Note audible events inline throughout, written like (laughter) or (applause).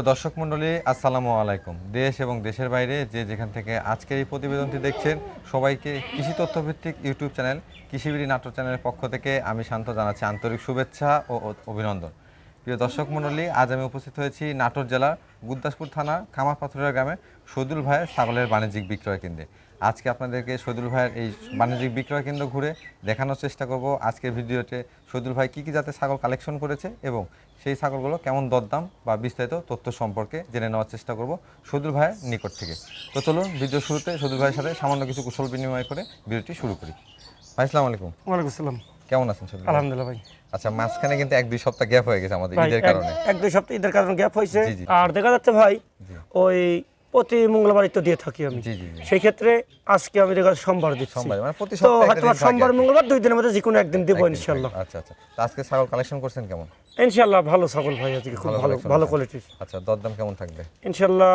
সুপ্রিয় দর্শক মণ্ডলী, আসসালামু আলাইকুম। দেশ এবং দেশের বাইরে যে যেখান থেকে আজকের এই প্রতিবেদনটি দেখছেন, সবাইকে কৃষি তথ্যভিত্তিক ইউটিউব চ্যানেল কৃষিবিড়ি নাটক চ্যানেলের পক্ষ থেকে আমি শান্ত জানাচ্ছি আন্তরিক শুভেচ্ছা ও অভিনন্দন। প্রিয় দর্শক মণ্ডলী, আজ আমি উপস্থিত হয়েছি নাটোর জেলার গুদ্দাসপুর থানা খামারপাথুরিয়া গ্রামে। সদুল ভাইয়ের ছাগলের বাণিজ্যিক বিক্রয় কেন্দ্রে। আজকে আপনাদেরকে সদুল ভাইয়ের এই বাণিজ্যিক বিক্রয় কেন্দ্র ঘুরে দেখানোর চেষ্টা করব আজকের ভিডিওতে সদুল ভাই কী কী জাতের ছাগল কালেকশন করেছে এবং সেই ছাগলগুলো কেমন দরদাম বা বিস্তারিত তথ্য সম্পর্কে জেনে নেওয়ার চেষ্টা করব সদুল ভাইয়ের নিকট থেকে। তো চলুন ভিডিও শুরুতে সদুল ভাইয়ের সাথে সামান্য কিছু কুশল বিনিময় করে ভিডিওটি শুরু করি। ভাই আসসালামু আলাইকুম। ওয়ালাইকুম আসসালাম। কেমন আছেন সদুল আলহামদুলিল্লাহ ভাই। আচ্ছা মাঝখানে কিন্তু এক দুই সপ্তাহ গ্যাপ হয়ে গেছে আমাদের ঈদের কারণে। এক দুই সপ্তাহ ঈদের কারণে গ্যাপ হয়েছে। আর দেখা যাচ্ছে ভাই ওই প্রতি মঙ্গলবার তো দিয়ে থাকি আমি। সেই ক্ষেত্রে আজকে আমি দেখা সোমবার দিচ্ছি। সোমবার মানে তো হয়তো সোমবার মঙ্গলবার দুই দিনের মধ্যে যেকোনো একদিন দিব ইনশাল্লাহ আচ্ছা আচ্ছা। আজকে ছাগল কালেকশন করছেন কেমন? ইনশাল্লাহ ভালো ছাগল ভাই আজকে খুব ভালো ভালো। কোয়ালিটির আচ্ছা দরদাম কেমন থাকবে? ইনশাল্লাহ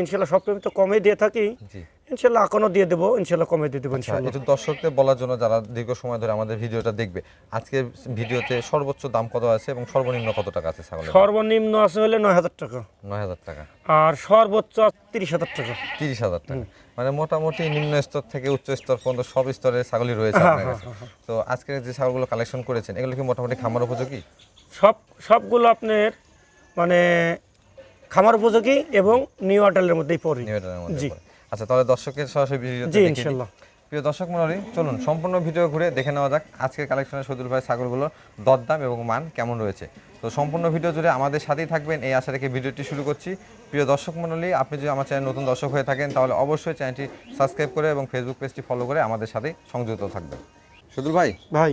ইনশাল্লাহ সবকিছু তো কমে দিয়ে থাকি। ইনশাল্লাহ এখনও দিয়ে দেবো ইনশাল্লাহ কমে দিয়ে দেবো আচ্ছা, ইনশাল্লাহ। একটু দর্শকদের বলার জন্য যারা দীর্ঘ সময় ধরে আমাদের ভিডিওটা দেখবে আজকের ভিডিওতে সর্বোচ্চ দাম কত আছে এবং সর্বনিম্ন কত টাকা আছে ছাগলের সর্বনিম্ন আছে হলে নয় হাজার টাকা। নয় হাজার টাকা। আর সর্বোচ্চ তিরিশ হাজার টাকা। তিরিশ হাজার টাকা। মানে মোটামুটি নিম্ন স্তর থেকে উচ্চ স্তর পর্যন্ত সব স্তরের ছাগলই রয়েছে হ্যাঁ, আপনার কাছে তো আজকের যে ছাগলগুলো কালেকশন করেছেন এগুলো কি মোটামুটি খামার উপযোগী? সব সবগুলো আপনার মানে খামার উপযোগী এবং নিউ আটালের মধ্যেই পড়ে। নিবেদনের মধ্যে জি। আচ্ছা তাহলে দর্শকের সরাসরি ভিডিও জি ইনশাল্লাহ। প্রিয় দর্শক মন্ডলী চলুন সম্পূর্ণ ভিডিও ঘুরে দেখে নেওয়া যাক আজকের কালেকশনের সদুল ভাই ছাগলগুলোর দরদাম এবং মান কেমন রয়েছে। তো সম্পূর্ণ ভিডিও জুড়ে আমাদের সাথেই থাকবেন এই আশা রেখে ভিডিওটি শুরু করছি। প্রিয় দর্শক মন্ডলী আপনি যদি আমার চ্যানেল নতুন দর্শক হয়ে থাকেন তাহলে অবশ্যই চ্যানেলটি সাবস্ক্রাইব করে এবং ফেসবুক পেজটি ফলো করে আমাদের সাথে সংযুক্ত থাকবেন। সদুল ভাই ভাই।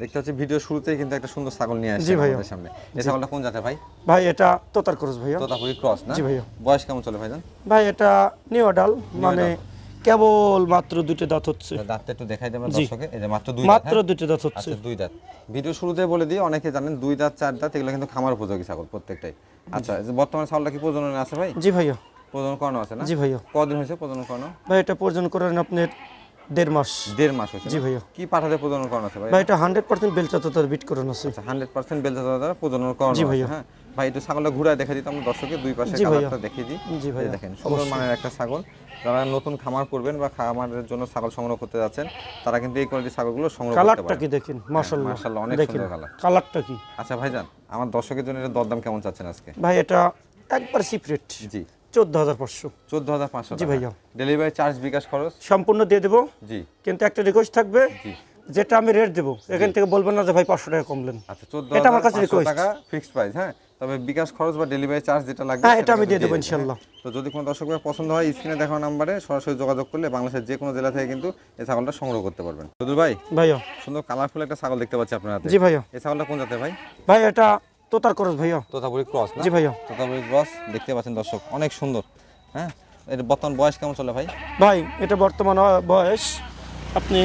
দেখতে হচ্ছে ভিডিও শুরুতেই কিন্তু একটা সুন্দর ছাগল নিয়ে আসছে আমাদের সামনে। এই ছাগলটা কোন জাতের ভাই? ভাই এটা তোতার করস ভাইয়া। তোতাপুরি ক্রস না? জি ভাইয়া। বয়স কেমন চলে ভাইজান? ভাই এটা নিউ আডাল মানে কেবল মাত্র দুটো দাঁত হচ্ছে। দাঁতটা একটু দেখাই দেবেন জি। দর্শকে। এই যে মাত্র দুই দাঁত, মাত্র হ্যাঁ? দুটো দাঁত হচ্ছে। আচ্ছা দুই দাঁত। ভিডিও শুরুতে বলে দিই অনেকে জানেন দুই দাঁত চার দাঁত এগুলো কিন্তু খামার উপযোগী ছাগল প্রত্যেকটাই। আচ্ছা বর্তমানে ছাগলটা কি প্রজননে আছে ভাই? জি ভাইয়া। প্রজনন করানো আছে না? জি ভাইয়া। কদিন হয়েছে প্রজনন করানো? ভাই এটা পর্যন্ত করেন আপনার দেড় মাস। দেড় মাস হয়েছে জি ভাইয়া। কি পাঠাতে প্রজনন করানো আছে ভাই ভাই এটা হান্ড্রেড পার্সেন্ট বেলচা তোতার বিট করানো আছে। আচ্ছা হান্ড্রেড পার্সেন্ট বেলচা দ্বারা প্রজনন করানো জি ভাইয়া। হ্যাঁ? ভাই একটু ছাগলটা ঘুরায় দেখে দিতাম দর্শকে দুই পাশে। কালারটা দেখিয়ে দিই। জি ভাইয়া দেখেন সুন্দর মানের একটা ছাগল। যারা নতুন খামার করবেন বা খামারের জন্য ছাগল সংগ্রহ করতে যাচ্ছেন তারা কিন্তু এই কোয়ালিটির ছাগলগুলো সংগ্রহ করতে কালারটা কি দেখেন? মাশাল্লাহ মাশাআল্লাহ, অনেক সুন্দর কালার। কালারটা কি? আচ্ছা ভাইজান আমার দর্শকের জন্য এটা দরদাম কেমন চাচ্ছেন আজকে? ভাই এটা একবার সিপ্রেট জি। চোদ্দ হাজার পাঁচশো। চোদ্দ হাজার পাঁচশো জি ভাইয়া। ডেলিভারি চার্জ বিকাশ খরচ? সম্পূর্ণ দিয়ে দেবো। জি। কিন্তু একটা রিকোয়েস্ট থাকবে জি। যেটা আমি রেট দেবো। এখান থেকে বলবেন না যে ভাই পাঁচশো টাকা কমলেন। আচ্ছা চোদ্দ এটা আমার কাছে request। টাকা ফিক্সড প্রাইস হ্যাঁ? তবে বিকাশ খরচ বা ডেলিভারি চার্জ যেটা লাগবে হ্যাঁ, এটা আমি দিয়ে দেবো ইনশাল্লাহ। হ্যাঁ? তো যদি কোনো দর্শক পছন্দ হয় স্ক্রিনে দেখানো নাম্বারে সরাসরি যোগাযোগ করলে বাংলাদেশের যে কোনো জেলা থেকে কিন্তু এই ছাগলটা সংগ্রহ করতে পারবেন। সদুল ভাই ভাইয়া। সুন্দর কালারফুল একটা ছাগল দেখতে পাচ্ছি আপনার হাতে। জি ভাইয়া। এই ছাগলটা কোন জাতের ভাই? ভাই এটা তোতার ক্রস ভাইয়া। তোতাপুরি ক্রস জি ভাইয়া। তোতাপুরি ক্রস দেখতে পাচ্ছেন দর্শক অনেক সুন্দর হ্যাঁ? এর বর্তমান বয়স কেমন চলে ভাই? ভাই এটা বর্তমান বয়স আপনি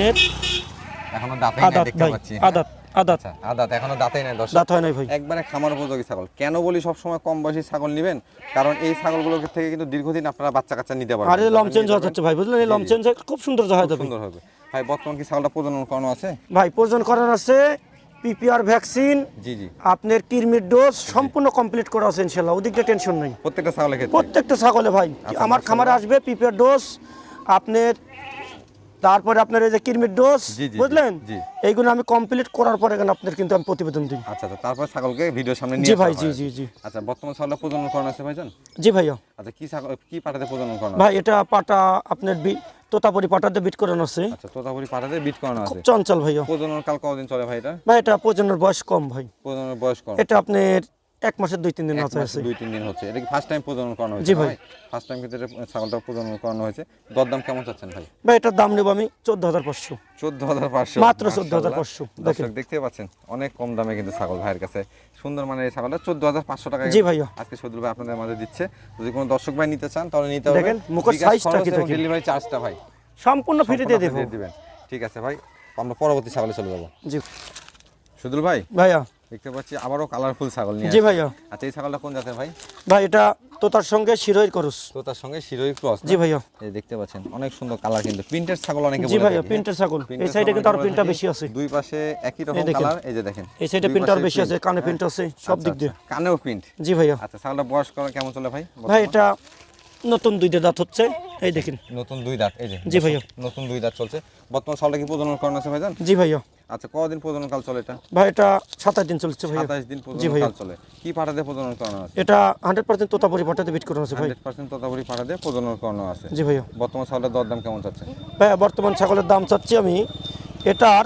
এখনও আদাত দেখতে পাচ্ছি। আদাত আদাত। আচ্ছা আদাত এখনও দাঁতেই নাই দর্শক। দাঁত হয় নাই ভাই। একবারে খামার উপযোগী ছাগল। কেন বলি সব সময় কম বয়সী ছাগল নেবেন? কারণ এই ছাগলগুলোর থেকে কিন্তু দীর্ঘদিন আপনারা বাচ্চা কাচ্চা নিতে পারবেন। আরে লম চেঞ্জ হচ্ছে ভাই বুঝলেন? এই লম চেঞ্জ খুব সুন্দর হয়ে সুন্দর হবে। ভাই বর্তমান কি ছাগলটা প্রজনন করানো আছে? ভাই প্রজনন করার আছে পিপিআর ভ্যাকসিন জি জি। আপনার কিরমির ডোজ সম্পূর্ণ কমপ্লিট করা আছে ইনশাল্লাহ ওদিকটা টেনশন নেই। প্রত্যেকটা ছাগলে প্রত্যেকটা ছাগলে ভাই আচ্ছা, আমার খামারে আসবে পিপিআর ডোজ আপনার তারপরে আপনার এই যে কিরমির ডোজ জি, জি, বুঝলেন? এইগুলো আমি কমপ্লিট করার পরে এখানে আপনার কিন্তু আমি প্রতিবেদন দিই। আচ্ছা আচ্ছা তারপর ছাগলকে ভিডিও সামনে জি নিয়ে ভাই জি জি জি। আচ্ছা বর্তমান ছাগলটা প্রজনন করানো আছে ভাইজান? জি ভাইয়া। আচ্ছা কি ছাগল কি পাঠাতে প্রজনন করানো? ভাই এটা পাটা আপনার বি- তোতাপুরি পাটাতে বিট করানো আছে। আচ্ছা তোতাপুরি পাঠাতে বিট করানো খুব আছে। চঞ্চল ভাইয়া। প্রজনন কাল কতদিন চলে ভাই এটা? ভাই এটা প্রজন্মের বয়স কম ভাই। প্রজননের বয়স কম। এটা আপনার এক মাসের দুই তিন দিন আছে দুই তিন দিন হচ্ছে। এটা কি ফার্স্ট টাইম প্রজনন করানো হয়েছে? জি ভাই। ভাই ফার্স্ট টাইম এটা ছাগলটা প্রজনন করানো হয়েছে। দরদাম কেমন চাচ্ছেন ভাই? ভাই এটার দাম নেব আমি চোদ্দ হাজার পাঁচশো। চোদ্দ হাজার পাঁচশো। মাত্র 14,500 দর্শক দেখতে পাচ্ছেন অনেক কম দামে কিন্তু ছাগল ভাইয়ের কাছে। সুন্দর মানের এই ছাগলটা চোদ্দ হাজার পাঁচশো টাকা জি ভাইয়া। আজকে সদুল ভাই আপনাদের মাঝে দিচ্ছে। যদি কোনো দর্শক ভাই নিতে চান তাহলে নিতে হবে। দেখেন, মুখের size টা কি দেখেন। ডেলিভারি চার্জটা ভাই। সম্পূর্ণ ফ্রি দিয়ে দিবেন। ঠিক আছে ভাই আমরা পরবর্তী ছাগলে চলে যাব। জি। সুদুল ভাই? ভাইয়া। দেখতে পাচ্ছি আবারও কালারফুল ছাগল নিয়ে জি। ভাইয়া। আচ্ছা এই ছাগলটা কোন জাতের ভাই? ভাই এটা তোতার সঙ্গে শিরোয়ের করস। তো তার সঙ্গে শিরোই ক্রস জি ভাইয়া। এই দেখতে পাচ্ছেন অনেক সুন্দর কালার কিন্তু। প্রিন্টের ছাগল অনেকে জি ভাইয়া প্রিন্টের ছাগল। হ্যাঁ? এই সাইডে ছাগল কিন্তু আরও প্রিন্টটা বেশি আছে। দুই পাশে একই রকম। কালার এই যে দেখেন। এই সাইডে দুই প্রিন্ট আরও পাশে বেশি আছে কানে প্রিন্ট আছে সব আচ্ছা, দিক দিয়ে। কানেও প্রিন্ট জি ভাইয়া। আচ্ছা ছাগলটা বয়স কেমন চলে ভাই? ভাই এটা নতুন দুইটা দাঁত হচ্ছে। এই দেখেন। নতুন দুই দাঁত এই যে জি ভাইয়া। নতুন দুই দাঁত চলছে। বর্তমান ছাগলটা কি প্রজনন করানো আছে ভাইজান? জি ভাইয়া আচ্ছা কদিন প্রজনন কাল চলে এটা? ভাই এটা সাতাশ দিন চলছে ভাইয়া। সাতাশ দিন জি প্রজনন। কাল চলে। কি পাঠাতে প্রজনন করানো আছে? এটা হান্ড্রেড পার্সেন্ট তোতাপুরি পাটাতে বিট করানো আছে ভাই। হান্ড্রেড পার্সেন্ট তথাপুরি পাঠাতে প্রজনন করানো আছে। জি ভাইয়া বর্তমান ছাগলের দরদাম কেমন চাচ্ছে? ভাইয়া বর্তমান ছাগলের দাম চাচ্ছি আমি এটার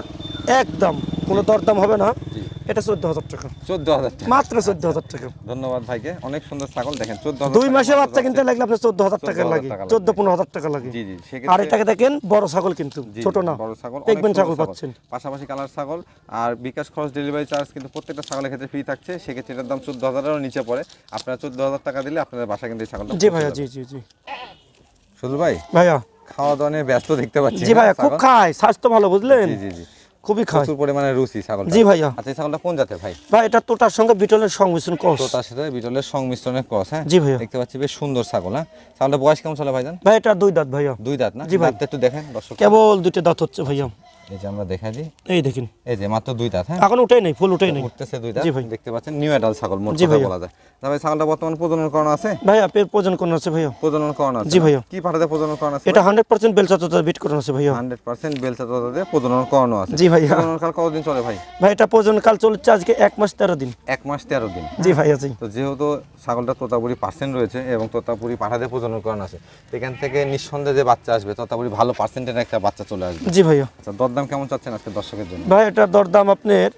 একদম কোনো দরদাম হবে না। জি। এটা চোদ্দ হাজার টাকা। চোদ্দ হাজার টাকা। মাত্র চোদ্দ হাজার টাকা। ধন্যবাদ ভাইকে। অনেক সুন্দর ছাগল। দেখেন চোদ্দ দুই মাসে বাচ্চা কিনতে লাগলে আপনার চোদ্দ হাজার টাকা লাগে। চোদ্দ পনেরো হাজার টাকা লাগে। জি জি আর এটাকে দেখেন বড় ছাগল কিন্তু ছোট না। বড় ছাগল দেখবেন ছাগল পাচ্ছেন। পাশাপাশি কালার ছাগল আর বিকাশ খরচ ডেলিভারি চার্জ কিন্তু প্রত্যেকটা ছাগলের ক্ষেত্রে ফ্রি থাকছে। সেক্ষেত্রে এটার দাম চোদ্দ হাজারেরও নিচে পড়ে। আপনারা চোদ্দ হাজার টাকা দিলে আপনাদের বাসা কিন্তু এই ছাগলটা জি ভাইয়া জি জি জি। শুধু ভাই ভাইয়া। খাওয়া দাওয়া নিয়ে ব্যস্ত দেখতে পাচ্ছি জি ভাইয়া খুব খায় স্বাস্থ্য ভালো বুঝলেন? জি জি জি। খুবই খায়। প্রচুর পরিমাণে রুচি ছাগল জি ভাইয়া। আচ্ছা ছাগলটা কোন জাতের ভাই? ভাই এটা তোটার সঙ্গে বিটলের সংমিশ্রণ ক্রস তো তার সাথে বিটলের সংমিশ্রণের ক্রস হ্যাঁ? জি ভাইয়া। দেখতে পাচ্ছি বেশ সুন্দর ছাগল হ্যাঁ? ছাগলটা বয়স কেমন চলে ভাইজান? ভাই এটা দুই দাঁত ভাইয়া। দুই দাঁত না? জি ভাই। একটু দেখেন দর্শক। কেবল দুটো দাঁত হচ্ছে ভাইয়া। এই যে আমরা দেখা দিই। এই দেখেন। এই যে মাত্র দুই দাঁত হ্যাঁ? এখন উঠাই নেই ফুল উঠাই নেই। উঠতেছে দুই দাঁত। জি ভাই। দেখতে পাচ্ছেন নিউ অ্যাডাল ছাগল মোট কথা বলা যায়। তবে ছাগলটা বর্তমানে প্রজনন করানো আছে? ভাইয়া পের প্রয়োজন কোন আছে ভাইয়া। প্রজনন করানো আছে জি? ভাইয়া। কি পাঠাতে প্রজনন করানো আছে এটা হান্ড্রেড পার্সেন্ট বেলচা তোতা বিট করানো আছে ভাইয়া। হান্ড্রেড পার্সেন্ট বেলচা তোতাতে প্রজনন করানো আছে। জি ভাইয়া। প্রজনন কাল কতদিন চলে ভাই? ভাই এটা প্রয়োজন কাল চলছে আজকে এক মাস তেরো দিন। এক মাস তেরো দিন জি ভাইয়া জি। তো যেহেতু ছাগলটা তোতাপুরি পার্সেন্ট রয়েছে এবং তোতাপুরি পাঠাতে প্রজনন করানো আছে এখান থেকে নিঃসন্দেহে যে বাচ্চা আসবে তোতাপুরি ভালো পার্সেন্টের একটা বাচ্চা চলে আসবে। জি ভাইয়া। আচ্ছা দরদাম কেমন চাচ্ছেন আজকে দর্শকের জন্য? ভাই এটা দরদাম আপনার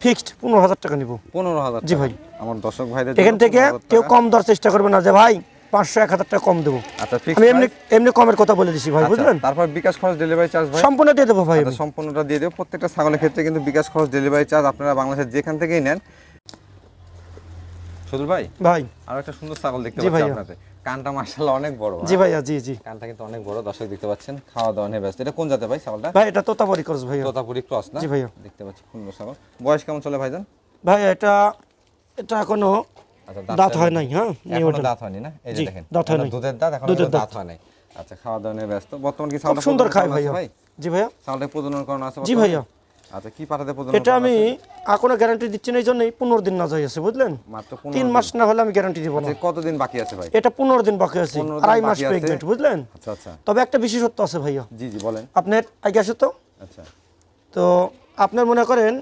ফিক্সড পনেরো হাজার টাকা নিব। পনেরো হাজার জি ভাই। আমার দর্শক ভাইদের এখান থেকে কেউ কম দেওয়ার চেষ্টা করবে না যে ভাই পাঁচশো এক হাজার টাকা কম দেবো। আচ্ছা আমি এমনি এমনি কমের কথা বলে দিছি ভাই বুঝলেন? তারপর বিকাশ খরচ ডেলিভারি চার্জ ভাই? সম্পূর্ণ দিয়ে দেবো ভাই আচ্ছা, সম্পূর্ণটা দিয়ে দেবো। প্রত্যেকটা ছাগলের ক্ষেত্রে কিন্তু বিকাশ খরচ ডেলিভারি চার্জ আপনারা বাংলাদেশের যেখান থেকেই নেন। সুদূর ভাই ভাই। আর একটা সুন্দর ছাগল দেখতে পাচ্ছি আপনাদের। কানটা মার্শাল্লাহ অনেক বড় জি হ্যাঁ? ভাইয়া জি জি। কানটা কিন্তু অনেক বড় দর্শক দেখতে পাচ্ছেন খাওয়া দাওয়া নিয়ে ব্যস্ত। এটা কোন জাতে ভাই ছাগলটা? ভাই এটা তোতাবরি করস ভাইয়া। তোতাপুরি ক্রস না? জি ভাইয়া। দেখতে পাচ্ছি সুন্দর ছাগল। বয়স কেমন চলে ভাইজান? ভাই এটা এটা এখনও আচ্ছা দাঁত হয় নাই হ্যাঁ? এখনও দাঁত হয়নি না? এই যে দেখেন দাঁত হয় নাই। দুধের দাঁত এখন দাঁত। হয় নাই আচ্ছা খাওয়া দাওয়া নিয়ে ব্যস্ত। বর্তমান কি ছাগলটা সুন্দর খায় ভাইয়া। ভাই? জি ভাইয়া। ছাগলটা প্রজনন করানো আছে জি ভাইয়া। আচ্ছা কি পাঠাতে প্রজনন এটা আমি? এখনও গ্যারান্টি দিচ্ছি না এই জন্যই পনেরো দিন না যাই আছে বুঝলেন? মাত্র তিন মাস না হলে আমি গ্যারান্টি দিব না। আচ্ছা, কতদিন বাকি আছে ভাই? এটা পনেরো দিন বাকি আছে আড়াই মাস বাকি প্রেগনেন্ট বুঝলেন? আচ্ছা আচ্ছা। তবে একটা বিশেষত্ব আছে ভাইয়া। জি জি বলেন। আপনার আগে আসে তো। আচ্ছা। তো আপনার মনে করেন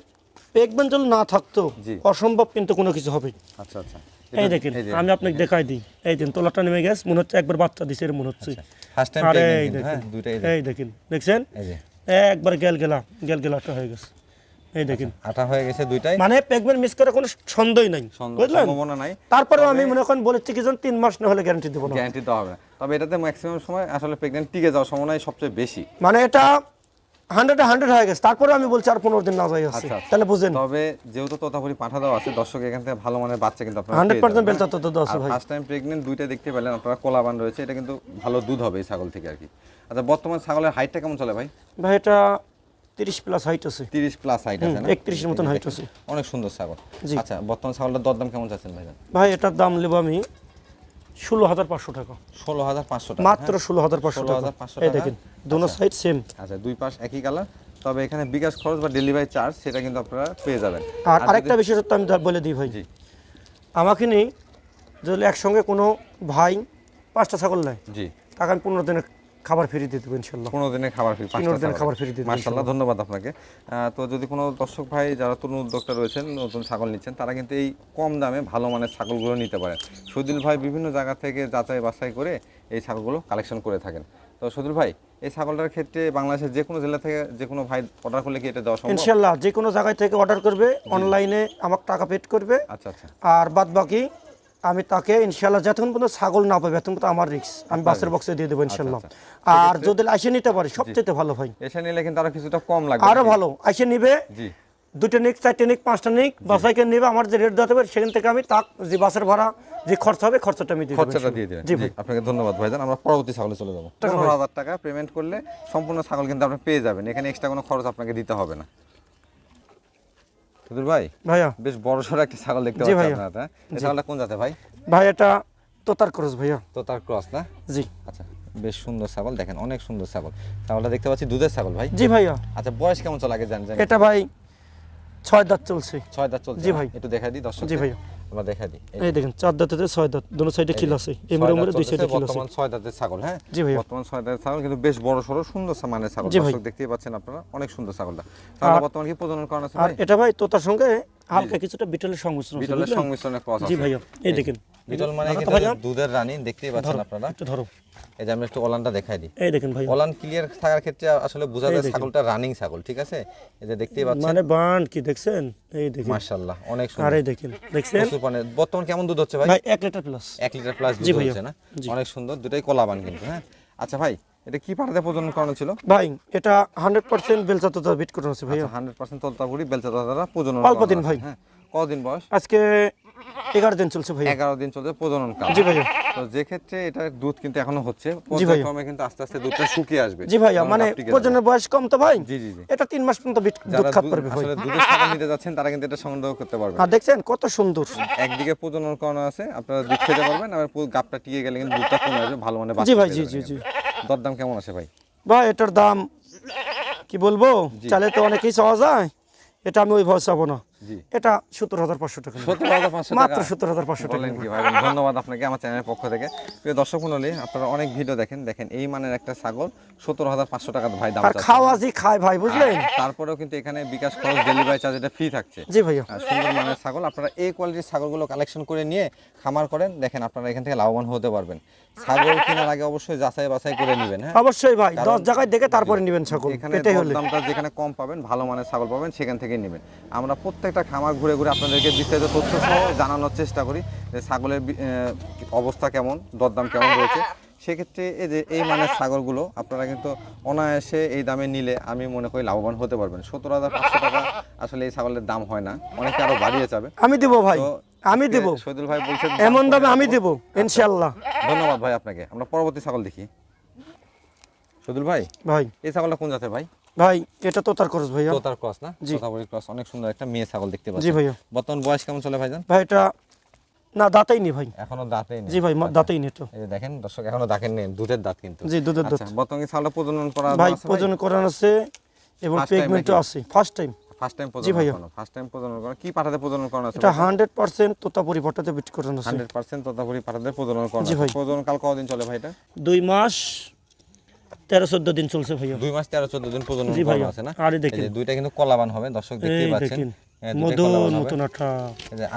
প্রেগনেন্ট যদি না থাকতো অসম্ভব কিন্তু কোনো কিছু হবে। আচ্ছা আচ্ছা। এই দেখেন আমি আপনাকে দেখাই দিই। এই দিন তোলাটা নেমে গেছে মনে হচ্ছে একবার বাচ্চা দিছে এর মনে হচ্ছে। আরে এই দেখেন। হ্যাঁ এই দেখেন দেখছেন? একবার গেল গেলাম গেল গেলাটা হয়ে গেছে। এই দেখেন। আটা হয়ে গেছে দুইটাই? মানে প্রেগনেন্ট মিস করে কোনো সন্দেহই নাই। বুঝলেন? সম্ভাবনা নাই। তারপরেও আমি মনে করেন বলেছি কি যেন তিন মাস না হলে গ্যারান্টি দেবো না। গ্যারান্টি তো হবে। না তবে এটাতে ম্যাক্সিমাম সময় আসলে প্রেগন্যান্ট টিকে যাওয়ার সম্ভাবনাই সবচেয়ে বেশি। মানে এটা হান্ড্রেডে হান্ড্রেড হয়ে গেছে। তারপরে আমি বলছি আর পনেরো দিন না যাই আছে আচ্ছা, আচ্ছা। তাহলে বুঝেন। তবে যেহেতু তোতাপুরি পাঠা দেওয়া আছে দর্শক এখান থেকে ভালো মানের বাচ্চা কিন্তু আপনারা হান্ড্রেড পার্সেন্ট বেলচা তো তো আছে ভাই। ফার্স্ট টাইম প্রেগনেন্ট দুইটা দেখতে পেলেন আপনারা কোলাবান রয়েছে এটা কিন্তু ভালো দুধ হবে এই ছাগল থেকে আর কি। আচ্ছা বর্তমান ছাগলের হাইটটা কেমন চলে ভাই? ভাই এটা তিরিশ প্লাস হাইট আছে। তিরিশ প্লাস হাইট আছে না? 31 এর মতন height আছে। অনেক সুন্দর ছাগল। আচ্ছা বর্তমান ছাগলটার দরদাম কেমন চাচ্ছেন ভাই ভাই এটার দাম নেব আমি ষোলো হাজার পাঁচশো টাকা। ষোলো হাজার পাঁচশো টাকা মাত্র হ্যাঁ? ষোলো হাজার পাঁচশো টাকা। 16,500 এই দেখেন দোনো সাইড সেম আচ্ছা দুই পাশ একই কালার তবে এখানে বিকাশ খরচ বা ডেলিভারি চার্জ সেটা কিন্তু আপনারা পেয়ে যাবেন। আর আর আরেকটা বিশেষত্ব আমি বলে দিই ভাই। জি। আমাকে নিয়ে যদি একসঙ্গে কোনো ভাই পাঁচটা ছাগল নেয় জি। আমি পনেরো দিনের খাবার ফিরিয়ে দিয়ে দেবো ইনশাল্লাহ পনেরো দিনের খাবার ফ্রি পনেরো দিনের খাবার। ফ্রি দিয়ে মার্শাল্লাহ ধন্যবাদ আপনাকে। তো যদি কোনো দর্শক ভাই যারা তরুণ উদ্যোক্তা রয়েছেন নতুন ছাগল নিচ্ছেন তারা কিন্তু এই কম দামে ভালো মানের ছাগলগুলো নিতে পারেন। সুদিল ভাই বিভিন্ন জায়গা থেকে যাচাই বাছাই করে এই ছাগলগুলো কালেকশন করে থাকেন। তো সুদিল ভাই এই ছাগলটার ক্ষেত্রে বাংলাদেশের যে কোনো জেলা থেকে যে কোনো ভাই অর্ডার করলে কি এটা দেওয়া সম্ভব? ইনশাল্লাহ যে কোনো জায়গায় থেকে অর্ডার করবে অনলাইনে আমার টাকা পেড করবে। আচ্ছা আচ্ছা। আর বাদ বাকি আমি তাকে ইনশাল্লাহ যতক্ষণ পর্যন্ত ছাগল না পাবে এতক্ষণ পর্যন্ত আমার রিক্স আমি বাসের বক্সে দিয়ে দেবো ইনশাল্লাহ আচ্ছা। আর যদি আসে নিতে পারে সবচেয়ে ভালো ভাই। এসে নিলে কিন্তু আরও কিছুটা কম লাগবে। আরও ভালো। আসে নিবে জি। দুটো নিক চারটে নিক পাঁচটা নিক বাসাইকে নেবে আমার যে রেট দেওয়া হবে সেখান থেকে আমি তাক যে বাসের ভাড়া যে খরচ হবে খরচাটা আমি খরচাটা দিয়ে দেবেন। জি আপনাকে ধন্যবাদ ভাইজান। আমরা পরবর্তী ছাগলে চলে যাব। পনেরো হাজার টাকা পেমেন্ট করলে সম্পূর্ণ ছাগল কিন্তু আপনি পেয়ে যাবেন। এখানে এক্সট্রা কোনো খরচ আপনাকে দিতে হবে না। সুদূর ভাই? ভাইয়া। বেশ বড় সড়ো একটা ছাগল দেখতে পাচ্ছি। আপনার হ্যাঁ? এই ছাগলটা কোন জাতের ভাই? ভাই এটা তোতার ক্রস ভাইয়া। তোতার ক্রস না? জি। আচ্ছা বেশ সুন্দর ছাগল দেখেন অনেক সুন্দর ছাগল। ছাগলটা দেখতে পাচ্ছি দুধের ছাগল ভাই? জি ভাইয়া। আচ্ছা বয়স কেমন চলে আগে জানেন এটা ভাই ছয় দাঁত চলছে। ছয় দাঁত চলছে জি ভাই। একটু দেখা দিই দর্শক জি ভাইয়া। আমরা দেখা দিই। এই এই দেখেন চার দাঁতে ছয় দাঁত দুনো সাইডে খিল আছে এই মোড়ে মোড়ে দুই সাইডে খিল আছে। বর্তমান ছয় দাঁতের ছাগল হ্যাঁ? জি ভাই। বর্তমান ছয় দাঁতের ছাগল কিন্তু বেশ বড় সড়ো সুন্দর মানের ছাগল। দর্শক দেখতেই পাচ্ছেন আপনারা অনেক সুন্দর ছাগলটা। বর্তমান কি প্রজনন করানো আছে ভাই? এটা ভাই তোতার সঙ্গে হালকা কিছুটা বিটলের সংমিশ্রণ বিটলের সংমিশ্রণ ক্রস জি ভাই এই দেখেন। বিটল মানে। দুধের রানী দেখতেই পাচ্ছেন আপনারা। একটু ধরো। এই যে আমি একটু ওলানটা দেখাই দিই। এই দেখেন ভাই ওলান ক্লিয়ার থাকার ক্ষেত্রে আসলে বোঝা যায় ছাগলটা রানিং ছাগল ঠিক আছে? এই যে দেখতেই পাচ্ছেন। মানে বান কি দেখছেন? এই দেখেন। মাশাআল্লাহ অনেক সুন্দর। এই দেখেন দেখছেন। বর্তমান কেমন দুধ হচ্ছে ভাই? ভাই এক লিটার প্লাস এক লিটার প্লাস দুধ হচ্ছে না? অনেক সুন্দর দুটাই কলাবান কিন্তু হ্যাঁ? আচ্ছা ভাই এটা কি প্রজনন করানো ছিল? ভাই এটা হান্ড্রেড পার্সেন্ট বেলচা তোতা বিট করানো আছে ভাইয়া। হান্ড্রেড পার্সেন্ট তোলতাপুরি বেলচা দাদা প্রজনন অল্প দিন ভাই। হ্যাঁ? কদিন বয়স? আজকে এগারো দিন চলছে ভাইয়া। এগারো দিন চলছে প্রজনন কাল। জি ভাইয়া। তো যে ক্ষেত্রে এটা দুধ কিন্তু এখনও হচ্ছে ভাইয়া। পর্যায়ক্রমে কিন্তু আস্তে আস্তে দুধটা শুকিয়ে আসবে। জি কারণ মানে বয়স কম তো ভাই? জি জি জি। এটা তিন মাস পর্যন্ত দুধ পারবে ভাই। আসলে দুধের ছাগল নিতে যাচ্ছেন তারা কিন্তু এটা সংগ্রহ করতে পারবে। আর দেখছেন কত সুন্দর। একদিকে প্রজনন করানো আছে আপনারা দুধ খেতে পারবেন পুরো গাপটা টিকে গেলে কিন্তু দুধটা কমে আসবে ভালো মানে জি ভাই জি জি জি। দরদাম কেমন আছে ভাই? ভাই এটার দাম কি বলব? চালে তো অনেকেই চাওয়া যায় এটা আমি ওই ভয় চাবো না। জি এটা সত্তর হাজার পাঁচশো টাকা। সত্তর হাজার পাঁচশো মাত্র সত্তর হাজার পাঁচশো টাকা। কি ভাই ধন্যবাদ আপনাকে আমার চ্যানেলের পক্ষ থেকে। প্রিয় দর্শক মন্ডলী আপনারা অনেক ভিডিও দেখেন। দেখেন এই মানের একটা ছাগল সত্তর হাজার পাঁচশো টাকা ভাই দাম আর খাওয়া জি খায় ভাই বুঝলেন? তারপরেও কিন্তু এখানে বিকাশ খরচ ডেলিভারি চার্জ এটা ফ্রি থাকছে। জি ভাইয়া। সুন্দর মানের ছাগল আপনারা এই কোয়ালিটির ছাগলগুলো কালেকশন করে নিয়ে খামার করেন। দেখেন আপনারা এখান থেকে লাভবান হতে পারবেন। ছাগল কেনার আগে অবশ্যই যাচাই বাছাই করে নেবেন হ্যাঁ? অবশ্যই ভাই দশ জায়গায় দেখে তারপরে নিবেন ছাগল এখানে হলে। দামটা যেখানে কম পাবেন ভালো মানের ছাগল পাবেন সেখান থেকে নেবেন। আমরা প্রত্যেকটা খামার ঘুরে ঘুরে আপনাদেরকে বিস্তারিত তথ্য সহ জানানোর চেষ্টা করি যে ছাগলের অবস্থা কেমন দরদাম কেমন রয়েছে। সেক্ষেত্রে এই যে এই মানের ছাগলগুলো আপনারা কিন্তু অনায়াসে এই দামে নিলে আমি মনে করি লাভবান হতে পারবেন। সত্তর হাজার পাঁচশো টাকা আসলে এই ছাগলের দাম হয় না। অনেকে আরও বাড়িয়ে যাবে। আমি দেব ভাই। আমি দেব। শহীদুল ভাই বলছেন এমন দামে আমি। দেব ইনশাল্লাহ ধন্যবাদ ভাই আপনাকে। আমরা পরবর্তী ছাগল দেখি। শহীদুল ভাই ভাই। এই ছাগলটা কোন জাতের ভাই? ভাই এটা তো তার খরচ ভাইয়া। তোতার ক্রস না। তোতাপুরি ক্রস অনেক সুন্দর একটা মেয়ে ছাগল দেখতে পাচ্ছি জি ভাইয়া। বর্তমান বয়স কেমন চলে ভাইজান? ভাই এটা না দাঁতাই নি ভাই। এখনও দাঁতেই নেই। জি ভাই মা- দাঁতাই নি তো। এই দেখেন দর্শক এখনও দাঁতের নেই দুধের দাঁত কিন্তু। জি দুধের দাঁত। আচ্ছা বর্তমানে ছাগলটা প্রজনন করা ভাই প্রজনন করান আছে এবং পেগমেন্টও আছে ফার্স্ট টাইম ফার্স্ট টাইম প্রজনন ভাইয়া। করানো ফার্স্ট টাইম প্রজনন করা কি পাঠাতে প্রজনন করানো আছে এটা হান্ড্রেড পার্সেন্ট তোতাপুরি ভট্টাতে বিট করানো আছে। 100% তথাপরি পাঠাতে প্রজনন করানো আছে। প্রজনন কাল কতদিন চলে ভাই এটা? দুই মাস তেরো চোদ্দ দিন চলছে ভাইয়া। দুই মাস তেরো চোদ্দ দিন প্রজনন জি ভাইয়া। আছে না? আরে এই দেখেন। দুইটা কিন্তু কলাবান হবে দর্শক দেখতেই এই পাচ্ছেন মধুর মতন আঠা।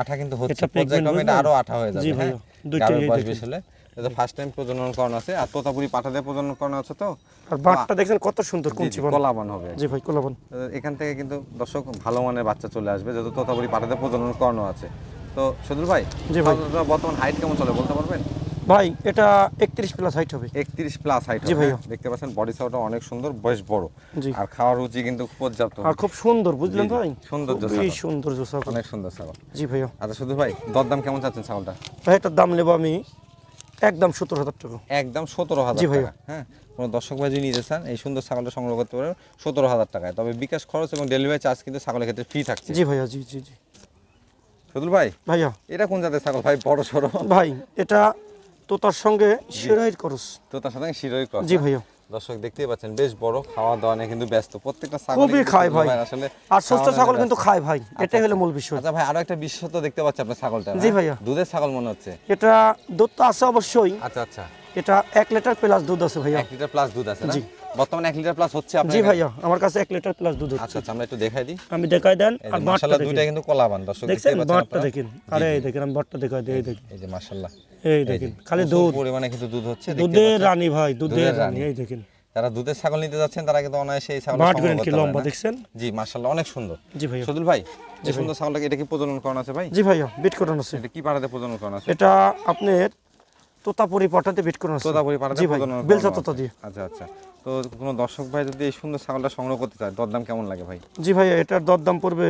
আঠা কিন্তু হচ্ছে। পর্যায়ক্রমে এটা আরও আঠা হয়ে যাবে জি ভাইয়া, দুইটাই দেখেন। এটা ফার্স্ট টাইম আছে আর তোতাপুরি করানো আছে তো? আর বাটটা কত সুন্দর কুঞ্চি কলাবান হবে। জি ভাই কোলাবান। এখান থেকে কিন্তু দর্শক ভালো মানের বাচ্চা চলে আসবে যেহেতু তোতাপুরি পাঠাতে প্রজনন করানো আছে। তো সদুল ভাই জি ভাই। বর্তমান হাইট কেমন চলে বলতে পারবেন? ভাই এটা একত্রিশ প্লাস হাইট হবে। একত্রিশ প্লাস হাইট জি ভাইয়া। দেখতে পাচ্ছেন বডি সাউটা অনেক সুন্দর বয়স বড়। আর খাওয়ার রুচি কিন্তু পর্যাপ্ত। আর খুব সুন্দর বুঝলেন ভাই? সুন্দর খুবই ছাগল। সুন্দর ছাগল অনেক সুন্দর ছাগল জি ভাইয়া। আচ্ছা শুধু ভাই দরদাম কেমন চাচ্ছেন ছাগলটা ভাই এটার দাম নেব আমি একদম সত্তর হাজার টাকা। একদম সতেরো হাজার জি ভাইয়া। হ্যাঁ? কোনো দর্শক ভাই যদি নিতে চান এই সুন্দর ছাগলটা সংগ্রহ করতে পারেন সতেরো হাজার টাকায়। তবে বিকাশ খরচ এবং ডেলিভারি চার্জ কিন্তু ছাগলের ক্ষেত্রে ফ্রি থাকছে। জি ভাইয়া জি জি জি। শুধু ভাই ভাইয়া। এটা কোন জাতের ছাগল ভাই বড় সড়ো? ভাই এটা তো তার সঙ্গে শিরোহির খরচ তো তার সাথে শিরোই ক্রস জি ভাইয়া। দর্শক দেখতেই পাচ্ছেন বেশ বড় খাওয়া দাওয়া নিয়ে কিন্তু ব্যস্ত। প্রত্যেকটা ছাগল খুবই খায় ভাই। আসলে আর সুস্থ ছাগল কিন্তু খায় ভাই। এটাই হলো মূল বিষয়। আচ্ছা ভাই আরও একটা বিষয় তো দেখতে পাচ্ছি আপনার ছাগলটা জি না? ভাইয়া। দুধের ছাগল মনে হচ্ছে। এটা দুধ তো আছে অবশ্যই। আচ্ছা আচ্ছা। এটা এক লিটার প্লাস দুধ আছে ভাইয়া। এক লিটার প্লাস দুধ আছে না। বর্তমানে এক লিটার প্লাস হচ্ছে জি ভাইয়া আমার কাছে এক লিটার প্লাস দুধ আচ্ছা হচ্ছে। আচ্ছা আমরা একটু দেখাই দিই। আমি দেখাই দেন আর মাশাআল্লাহ দুইটা কিন্তু কলাবান দর্শক দেখছেন? বাটটা দেখেন। আরে এই দেখেন আমি বাটটা দেখাই দিই দেখেন। এই যে মাশাআল্লাহ। এই দেখেন খালি দুধ। পরিমাণে কিন্তু দুধ হচ্ছে দুধের রানী ভাই দুধের রানী। এই দেখেন। যারা দুধের ছাগল নিতে যাচ্ছেন তারা কিন্তু অনায়াসে এই ছাগল লম্বা দেখছেন? জি মাশাআল্লাহ অনেক সুন্দর। জি সদুল ভাই যে সুন্দর ছাগলটাকে এটা কি প্রজনন করানো আছে ভাই? জি ভাইয়া বিট করানো আছে। এটা কি পাড়াতে প্রজনন করানো আছে? এটা আপনার তোতাপুরি পাঠাতে বিট করুন তোতা তোতাপুরি প্রজনন বেলচা তোতা। দিয়ে। আচ্ছা আচ্ছা। তো কোনো দর্শক ভাই যদি এই সুন্দর ছাগলটা সংগ্রহ করতে চায় দরদাম কেমন লাগে ভাই? জি ভাই এটার দরদাম পড়বে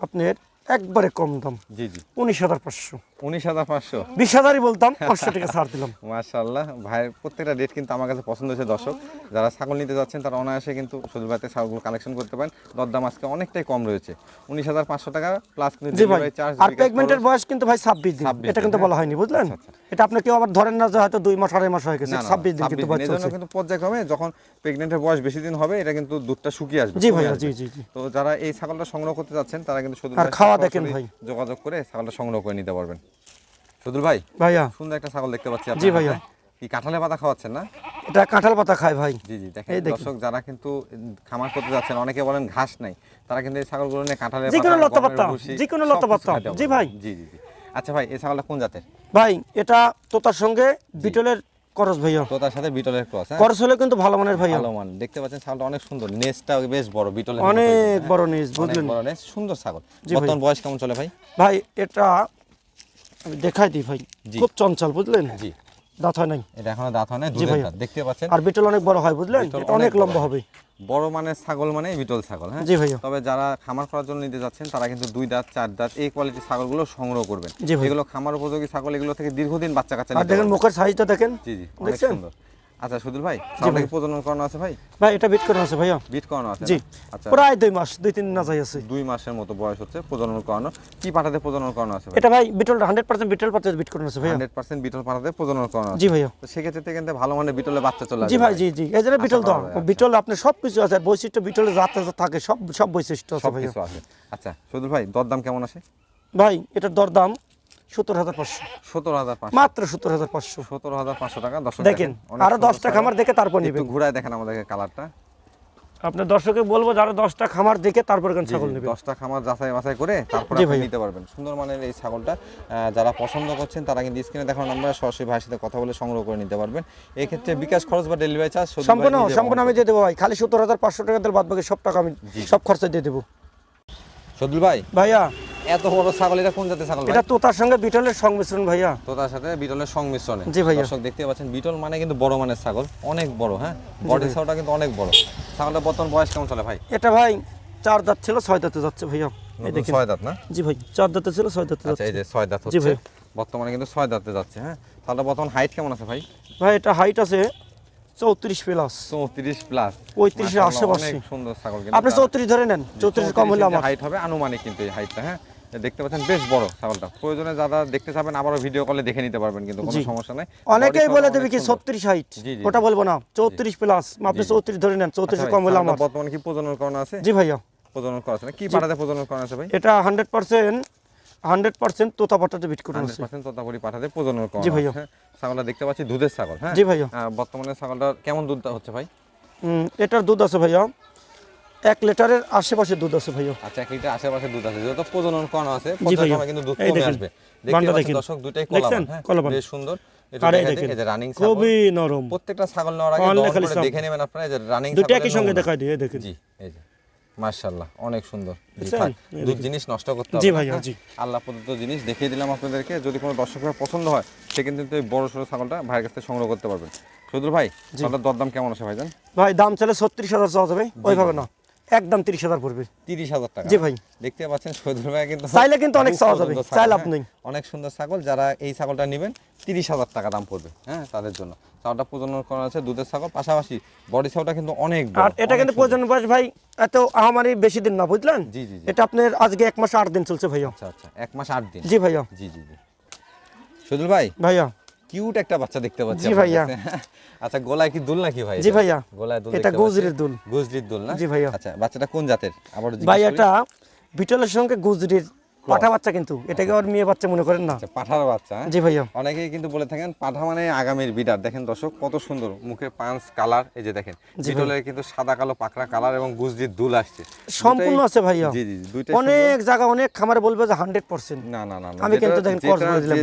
আপনার একবারে কম দাম। জি জি। উনিশ হাজার পাঁচশো। উনিশ হাজার পাঁচশো। বিশ হাজারই বলতাম (laughs) পাঁচশো টাকা ছাড় দিলাম। মাশাআল্লাহ। ভাইয়ের প্রত্যেকটা রেট কিন্তু আমার কাছে পছন্দ হয়েছে দর্শক। যারা ছাগল নিতে যাচ্ছেন তারা অনায়াসে কিন্তু সুদূর ভাইতে ছাগল কালেকশন করতে পারেন। দরদাম আজকে অনেকটাই কম রয়েছে। উনিশ হাজার পাঁচশো টাকা প্লাস কিন্তু জি ভাই ডেলিভারি চার্জ আর পেগমেন্টের বয়স কিন্তু ভাই ছাব্বিশ দিন। এটা কিন্তু বলা হয়নি বুঝলেন? এটা আপনি কেউ আবার ধরেন না যে হয়তো দুই মাস আড়াই মাস হয়ে গেছে ছাব্বিশ দিন কিন্তু বাচ্চা পর্যায়ক্রমে যখন প্রেগনেন্টের বয়স বেশি দিন হবে এটা কিন্তু দুধটা শুকিয়ে আসবে জি কমে জি জি জি। তো যারা এই ছাগলটা সংগ্রহ করতে যাচ্ছেন তারা কিন্তু শুধু খাওয়া দেখেন ভাই। যোগাযোগ করে ছাগলটা সংগ্রহ করে নিতে পারবেন। সুদুল ভাই? ভাইয়া। সুন্দর একটা ছাগল দেখতে পাচ্ছি জি ভাইয়া। কি কাঁঠালে পাতা খাওয়াচ্ছেন না? এটা কাঁঠাল পাতা খায় ভাই। জি জি দেখেন দর্শক যারা কিন্তু খামার করতে যাচ্ছেন অনেকে বলেন ঘাস নাই তারা কিন্তু এই ছাগলগুলো নিয়ে কাঁঠালের যে কোনো লতা পাতা, যে কোনো লতা পাতা। জি ভাই। জি জি আচ্ছা ভাই এই ছাগলটা কোন জাতের? ভাই এটা তোতার সঙ্গে বিটলের করস ভাইয়া। তো তার সাথে বিটলের ক্রস হ্যাঁ? করস হলে কিন্তু ভালো মানের ভাইয়া। ভালো মান। দেখতে পাচ্ছেন ছাগলটা অনেক সুন্দর নেসটা বেশ বড় বিটলের অনেক বড় নিজ? বুঝলেন? বড় নেস সুন্দর ছাগল। বর্তমান বয়স কেমন চলে ভাই? ভাই এটা দেখাই দিই ভাই। খুব চঞ্চল বুঝলেন? জি। দাঁত হয় নাই। এটা এখনও দাঁত হয় নাই দুধের দাঁত দেখতে পাচ্ছেন? আর বিটল অনেক বড় হয় বুঝলেন? এটা অনেক লম্বা হবে। বড় মানের ছাগল মানে বিটল ছাগল হ্যাঁ? জি ভাইয়া। তবে যারা খামার করার জন্য নিতে যাচ্ছেন তারা কিন্তু দুই দাঁত চার দাঁত এই কোয়ালিটির ছাগলগুলো সংগ্রহ করবেন। এগুলো খামার উপযোগী ছাগল এগুলো থেকে দীর্ঘদিন বাচ্চা কাচ্চা আর দেখেন। মুখের সাইজটা দেখেন। জি জি অনেক সুন্দর। আচ্ছা সুদুল ভাই ছাগলটা প্রজনন করানো আছে ভাই? ভাই এটা বিট করে আছে ভাইয়া। বিট করানো আছে জি। আচ্ছা। প্রায় দুই মাস দুই তিন না যাই আছে। দুই মাসের মতো বয়স হচ্ছে প্রজনন করানো। কি পাঠাতে প্রজনন করানো আছে এটা ভাই বিটল হান্ড্রেড পার্সেন্ট বিটল পাতে বিট করে আছে ভাইয়া। হান্ড্রেড পার্সেন্ট বিটল পাঠাতে প্রজনন করানো আছে। জি ভাইয়া। তো সেক্ষেত্রে থেকে কিন্তু ভালো মানের বিটলের বাচ্চা চলে জি ভাই জি জি। এই জন্য বিটল দাও। আচ্ছা। বিটল আপনার সব কিছু আছে বৈশিষ্ট্য বিটলে যাতে যা থাকে সব সব বৈশিষ্ট্য আছে ভাইয়া। আচ্ছা সুদুল ভাই দরদাম কেমন আছে ভাই এটার দরদাম সত্তর হাজার পাঁচশো। সতেরো হাজার মাত্র সত্তর হাজার পাঁচশো। সতেরো হাজার পাঁচশো টাকা দর্শক দেখেন আরও দশটা খামার দেখে তারপর নেবেন। ঘুরায় দেখেন আমাদেরকে কালারটা। আপনার দর্শকে বলব যারা দশটা খামার দেখে তারপর কেন ছাগল নেবেন। দশটা খামার যাচাই বাছাই করে তারপরে আপনি নিতে পারবেন। সুন্দর মানের এই ছাগলটা যারা পছন্দ করছেন তারা কিন্তু স্ক্রিনে দেখানো নাম্বারে সরাসরি ভাইয়ের সাথে কথা বলে সংগ্রহ করে নিতে পারবেন। এই ক্ষেত্রে বিকাশ খরচ বা ডেলিভারি চার্জ সম্পূর্ণ সম্পূর্ণ আমি দিয়ে দেবো ভাই। খালি সত্তর হাজার পাঁচশো টাকা দিলে বাদ বাকি সব টাকা আমি সব খরচা দিয়ে দেবো। সদুল ভাই। ভাইয়া এত বড় ছাগল এটা কোন জাতের ছাগল এটা তোতার সঙ্গে বিটলের সংমিশ্রণ ভাইয়া। তো তার সাথে বিটলের সংমিশ্রণে। জি ভাইয়া। দর্শক দেখতে পাচ্ছেন বিটল মানে কিন্তু বড় মানের ছাগল অনেক বড় হ্যাঁ? বডি ছাগলটা কিন্তু অনেক বড়। ছাগলটা বর্তমান বয়স কেমন চলে ভাই? এটা ভাই চার দাঁত ছিল ছয় দাঁতে যাচ্ছে ভাইয়া। ছয় দাঁত না? জি ভাই চার দাঁতে ছিল ছয় দাঁতে আচ্ছা এই যে ছয় দাঁত জি হচ্ছে ভাই। বর্তমানে কিন্তু ছয় দাঁতে যাচ্ছে হ্যাঁ? তাহলে বর্তমান হাইট কেমন আছে ভাই? ভাই এটা হাইট আছে চৌত্রিশ প্লাস চৌত্রিশ প্লাস পঁয়ত্রিশের আশেপাশে। সুন্দর ছাগল আপনি চৌত্রিশ ধরে নেন চৌত্রিশ কম হলে আমার। হাইট হবে আনুমানিক কিন্তু এই হাইটটা হ্যাঁ? দেখতে পাচ্ছেন বেশ বড় ছাগলটা। প্রয়োজনে যারা দেখতে চাবেন আবারও ভিডিও কলে দেখে নিতে পারবেন কিন্তু কোনো সমস্যা নাই। অনেকেই বলে দেবে কি। ছত্রিশ হাইট ওটা বলব না চৌত্রিশ প্লাস আপনি। চৌত্রিশ ধরে নেন চৌত্রিশ আচ্ছা কম হলে আমার। বর্তমানে কি প্রজনন করানো আছে? জি ভাইয়া। প্রজনন করা আছে কি পাঠাতে প্রজনন করানো আছে ভাই? এটা হান্ড্রেড পার্সেন্ট হান্ড্রেড পার্সেন্ট তোতা পাটাতে বিট করে হান্ড্রেড পার্সেন্ট তোতাপুরি পাঠাতে প্রজনন করানো জি ভাইয়া। হ্যাঁ। ছাগলটা দেখতে পাচ্ছি দুধের ছাগল হ্যাঁ? জি ভাইয়া। বর্তমানে ছাগলটা কেমন দুধ হচ্ছে ভাই? এটার দুধ আছে ভাইয়া। এক লিটারের আশেপাশে দুধ আছে ভাইয়া। আচ্ছা এক লিটার আশেপাশে দুধ আছে। যেহেতু প্রজনন করানো আছে জি পর্যায়ক্রমে কিন্তু দুধ কমে আসবে। দেখতে দর্শক দুইটাই? কলাবান হ্যাঁ। বেশ সুন্দর। খুবই নরম। প্রত্যেকটা ছাগল নেওয়ার আগে। দেখে নেবেন আপনারা এই যে রানিং দুটো একই সঙ্গে দেখাই দিয়ে দেখেন। জি এই যে মাশাআল্লাহ অনেক সুন্দর। জি দুধ জিনিস নষ্ট করতে হবে ভাইয়া, হ্যাঁ? জি। আল্লাহ প্রদত্ত জিনিস দেখিয়ে দিলাম আপনাদেরকে। যদি কোনো দর্শকের পছন্দ হয় সে কিন্তু এই বড় সড়ো ছাগলটা ভাইয়ের কাছ থেকে সংগ্রহ করতে পারবেন। সদুল ভাই ছাগলটার দরদাম কেমন আছে ভাইজান? ভাই দাম চলে ছত্রিশ হাজার চাওয়া যাবে ওইভাবে না। একদম তিরিশ হাজার পড়বে। তিরিশ হাজার টাকা। জি ভাই। দেখতে পাচ্ছেন সদুল ভাই কিন্তু চাইলে কিন্তু অনেক খুব চাওয়া পছন্দ যাবে, ছাগল, চাই লাভ হ্যাঁ। অনেক সুন্দর ছাগল। যারা এই ছাগলটা নেবেন তিরিশ হাজার টাকা দাম পড়বে হ্যাঁ তাদের জন্য। ছাগলটা প্রজনন করা আছে দুধের ছাগল। পাশাপাশি বডি ছাগলটা কিন্তু অনেক আর এটা কিন্তু। প্রয়োজন বয়স ভাই এত আমারই বেশি দিন না বুঝলেন? জি জি এটা আপনার আজকে এক মাস আট দিন চলছে ভাইয়া। আচ্ছা আচ্ছা এক মাস আট দিন। জি ভাইয়া। জি জি জি। সজল ভাই ভাইয়া। কিউট একটা বাচ্চা দেখতে পাচ্ছি জি ভাইয়া। (laughs) আচ্ছা গলায় কি দুল নাকি ভাই জি ভাইয়া। গলায় দুল এটা গুজরির দুল। গুজরির দুল না জি ভাইয়া। আচ্ছা বাচ্চাটা কোন জাতের আবার ভাই এটা বিটলের সঙ্গে গুজরির পাঠা বাচ্চা কিন্তু। এটাকে আর মেয়ে বাচ্চা মনে করেন না। আচ্ছা পাঠার বাচ্চা হ্যাঁ? জি ভাইয়া। অনেকেই কিন্তু বলে থাকেন পাঠা মানে আগামীর বিডার দেখেন দর্শক কত সুন্দর। মুখে পাঁচ কালার এই যে দেখেন। বিটলের কিন্তু সাদা কালো পাকড়া কালার এবং গুজরির দুল আসছে। সম্পূর্ণ আছে ভাইয়া। জি জি দুইটাই অনেক জায়গা অনেক খামারে বলবে যে হান্ড্রেড পার্সেন্ট। না না না আমি কিন্তু দেখেন cross বলে দিলাম।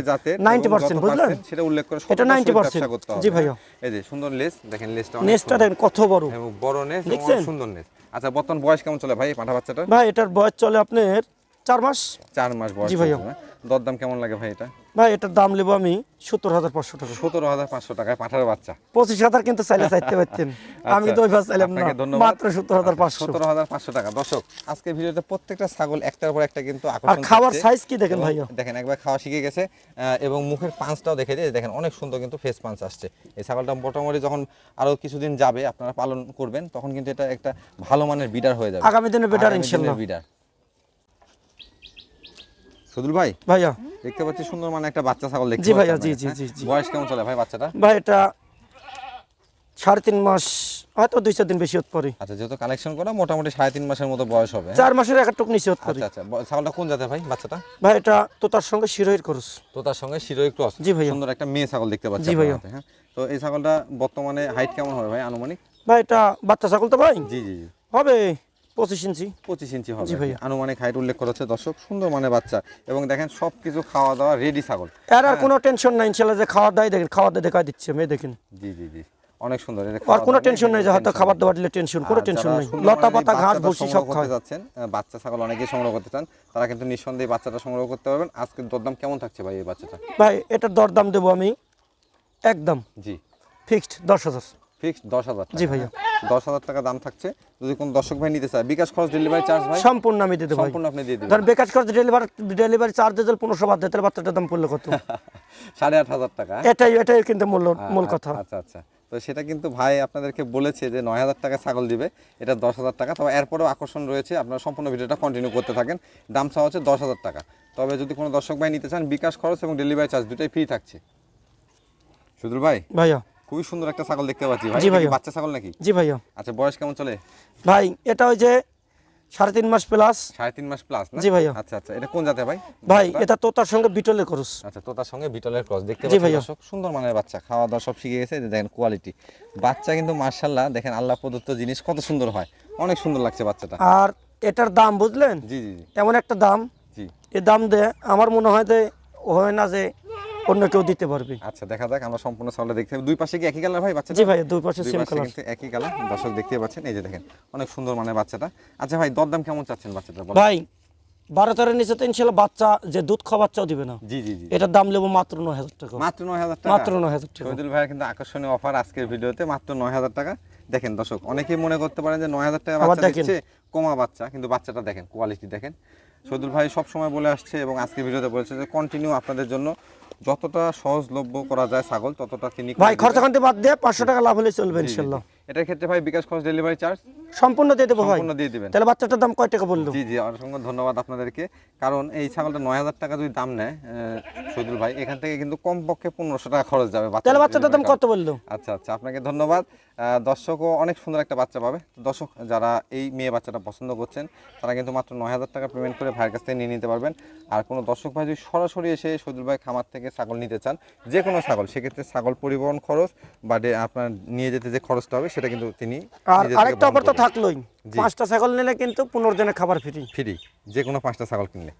90% বুঝলেন? সেটা উল্লেখ করে এটা সততার সহিত 90% করতে হবে, জি ভাইয়া। এই যে সুন্দর লেস দেখেন লেসটা অনেক সুন্দর। দেখেন কত বড়। এবং বড় নেস? অনেক সুন্দর নেস আচ্ছা বর্তমান বয়স কেমন চলে ভাই পাঠা বাচ্চাটা ভাই এটার বয়স চলে আপনার চার মাস? চার মাস বয়স জি ভাইয়া। দরদাম কেমন লাগে ভাই এটা? ভাই এটার দাম নেব আমি সত্তর হাজার পাঁচশো টাকা। সতেরো হাজার পাঁচশো টাকায় পাঠার বাচ্চা। পঁচিশ হাজার কিন্তু চাইলে চাইতে পারতেন। (laughs) আমি তো ওইভাবে চাইলাম না। আচ্ছা। মাত্র সত্তর হাজার পাঁচশো। সতেরো হাজার পাঁচশো টাকা। দর্শক আজকে ভিডিওতে প্রত্যেকটা ছাগল একটার পর একটা কিন্তু আর খাওয়ার সাইজ কি দেখেন এবং দেখেন একবার খাওয়া শিখে গেছে এবং মুখের পাঁচটাও দেখে দিয়ে দেখেন অনেক সুন্দর কিন্তু ফেস পাঁচ আসছে। এই ছাগলটা মোটামুটি যখন আরও কিছুদিন যাবে আপনারা পালন করবেন তখন কিন্তু এটা একটা ভালো মানের বিডার হয়ে যাবে। আগামী দিনে ইনশাল্লাহ। বিডার সদুল ভাই? ভাইয়া। দেখতে পাচ্ছি সুন্দর মানে একটা বাচ্চা ছাগল দেখতে জি ভাইয়া, জি, জি? জি, জি। বয়স কেমন চলে ভাই বাচ্চাটা? ভাই এটা সাড়ে তিন মাস হয়তো দুই চার দিন বেশি হতে পারে। আচ্ছা যেহেতু কালেকশন করা মোটামুটি সাড়ে তিন মাসের মতো বয়স হবে? চার মাসের এক টুক নিচে হতে পারে। আচ্ছা আচ্ছা ছাগলটা কোন জাতের ভাই বাচ্চাটা? ভাই এটা তো তার সঙ্গে শিরোহির খরচ তো তার সঙ্গে শিরোই ক্রস? জি ভাইয়া। সুন্দর একটা মেয়ে ছাগল দেখতে পাচ্ছি জি। হাতে, হ্যাঁ? তো এই ছাগলটা বর্তমানে হাইট কেমন হবে ভাই আনুমানিক? ভাই এটা বাচ্চা ছাগল তো ভাই? জি জি জি। হবে। পঁচিশ ইঞ্চি। পঁচিশ ইঞ্চি হবে। জি ভাইয়া। আনুমানিক হাইট উল্লেখ করেছে দর্শক সুন্দর মানে বাচ্চা। এবং দেখেন সব কিছু খাওয়া দাওয়া রেডি ছাগল। আর আর কোনো টেনশন নাই ইনশাল্লাহ যে খাওয়ার দায় দেখেন খাওয়ার দায় দেখা দিচ্ছে মেয়ে দেখেন। জি জি জি। অনেক সুন্দর আর কোনো টেনশন নেই যে হয়তো খাবার দাবার দিলে টেনশন কোনো টেনশন নেই। লতা পাতা ঘাস ভুসি সব খায়। যাচ্ছেন বাচ্চা ছাগল অনেকেই সংগ্রহ করতে চান তারা কিন্তু নিঃসন্দেহে বাচ্চাটা সংগ্রহ করতে পারবেন। আজকে দরদাম কেমন থাকছে ভাই এই বাচ্চাটা ভাই এটার দরদাম দেবো আমি একদম জি। ফিক্সড দশ হাজার। ফিক্সড দশ হাজার জি ভাইয়া। দশ হাজার টাকা দাম থাকছে। যদি কোন দর্শক ভাই নিতে চায় বিকাশ খরচ ডেলিভারি চার্জ ভাই? সম্পূর্ণ আমি সম্পূর্ণ আপনি দিয়ে দিবেন। ধর বেকার খরচ ডেলিভারি ডেলিভারি চার্জ দিলে পনেরোশো বাদ দেয় বাচ্চাটার দাম পড়ল কত? (laughs) সাড়ে আট হাজার টাকা? এটাই এটাই কিন্তু মূল মূল কথা। আচ্ছা আচ্ছা তো সেটা কিন্তু ভাই আপনাদেরকে বলেছে যে নয় হাজার টাকা ছাগল দিবে। এটা দশ হাজার টাকা। তবে এরপরেও আকর্ষণ রয়েছে। আপনারা সম্পূর্ণ ভিডিওটা কন্টিনিউ করতে থাকেন। দাম চাওয়া হচ্ছে দশ হাজার টাকা। তবে যদি কোনো দর্শক ভাই নিতে চান বিকাশ খরচ এবং ডেলিভারি চার্জ দুটাই ফ্রি থাকছে। সুদুল ভাই? ভাইয়া। খুবই সুন্দর একটা ছাগল দেখতে পাচ্ছি ভাই। জি ভাইয়া। বাচ্চা ছাগল নাকি? জি ভাইয়া আচ্ছা বয়স কেমন চলে? ভাই এটা ওই যে সাড়ে তিন মাস প্লাস সাড়ে তিন মাস প্লাস জি ভাইয়া। আচ্ছা আচ্ছা এটা কোন জাতে ভাই? ভাই এটা তোতার সঙ্গে বিটলের খরচ আচ্ছা তোতার সঙ্গে বিটলের ক্রস দেখতে পাচ্ছেন দর্শক সুন্দর মানের বাচ্চা খাওয়া দাওয়া সব শিখে গেছে দেখেন কোয়ালিটি বাচ্চা কিন্তু মার্শাল্লাহ দেখেন আল্লাহ প্রদত্ত জিনিস কত সুন্দর হয়। অনেক সুন্দর লাগছে বাচ্চাটা। আর এটার দাম বুঝলেন? জি জি জি। এমন একটা দাম। জি। এ দাম দে আমার মনে হয় যে হয় না যে অন্য কেউ দিতে পারবে। আচ্ছা দেখা যাক আমরা সম্পূর্ণ ছাগলটা দেখতে দুই পাশে কি একই কালার ভাই বাচ্চাটা? জি ভাই দুই পাশে সেম কালার কিন্তু একই কালার দর্শক দেখতে পাচ্ছেন এই যে দেখেন অনেক সুন্দর মানে বাচ্চাটা। আচ্ছা ভাই দরদাম কেমন চাচ্ছেন বাচ্চাটা বলেন? ভাই বারো তেরোর নিচে তো ইনশাল্লাহ বাচ্চা যে দুধ খাওয়া বাচ্চাও দিবে না। জি জি এটার দাম নেব মাত্র নয় হাজার টাকা। মাত্র নয় হাজার টাকা? মাত্র নয় হাজার টাকা। শহীদুল ভাইয়ের কিন্তু আকর্ষণীয় অফার আজকের ভিডিওতে মাত্র নয় হাজার টাকা। দেখেন দর্শক অনেকেই মনে করতে পারেন যে নয় হাজার টাকা বাচ্চা। দিচ্ছে কমা বাচ্চা কিন্তু বাচ্চাটা দেখেন কোয়ালিটি দেখেন। শহীদুল ভাই সবসময় বলে আসছে এবং আজকের ভিডিওতে বলেছে যে কন্টিনিউ আপনাদের জন্য যতটা সহজলভ্য করা যায় ছাগল ততটা তিনি ভাই। খরচা খান্তি বাদ দিয়ে পাঁচশো টাকা লাভ হলে চলবে। ইনশাল্লাহ এটার ক্ষেত্রে ভাই বিকাশ খরচ ডেলিভারি চার্জ সম্পূর্ণ দিয়ে দেবো সম্পূর্ণ দিয়ে দিবেন। তাহলে বাচ্চাটার দাম কয় টাকা বলল? জি জি অসংখ্য ধন্যবাদ আপনাদেরকে। কারণ এই ছাগলটা নয় হাজার টাকা যদি দাম নেয় আহ, ভাই এখান থেকে কিন্তু কমপক্ষে পনেরোশো টাকা খরচ যাবে বাচ্চার তাহলে বাচ্চাটার দাম কত বলল? আচ্ছা আচ্ছা আপনাকে ধন্যবাদ। দর্শকও অনেক সুন্দর একটা বাচ্চা পাবে। তো দর্শক যারা এই মেয়ে বাচ্চাটা পছন্দ করছেন তারা কিন্তু মাত্র নয় হাজার টাকা পেমেন্ট করে ভাইয়ের কাছ থেকে নিয়ে নিতে পারবেন। আর কোনো দর্শক ভাই যদি সরাসরি এসে সজুল ভাই খামার থেকে ছাগল নিতে চান যে কোনো ছাগল সেক্ষেত্রে ছাগল পরিবহন খরচ বা আপনার নিয়ে যেতে যে খরচটা হবে সেটা কিন্তু তিনি আর আরেকটা অফার তো থাকলোই। পাঁচটা ছাগল নিলে কিন্তু পনেরো দিনের খাবার ফ্রি। ফ্রি যে কোনো পাঁচটা ছাগল কিনলে।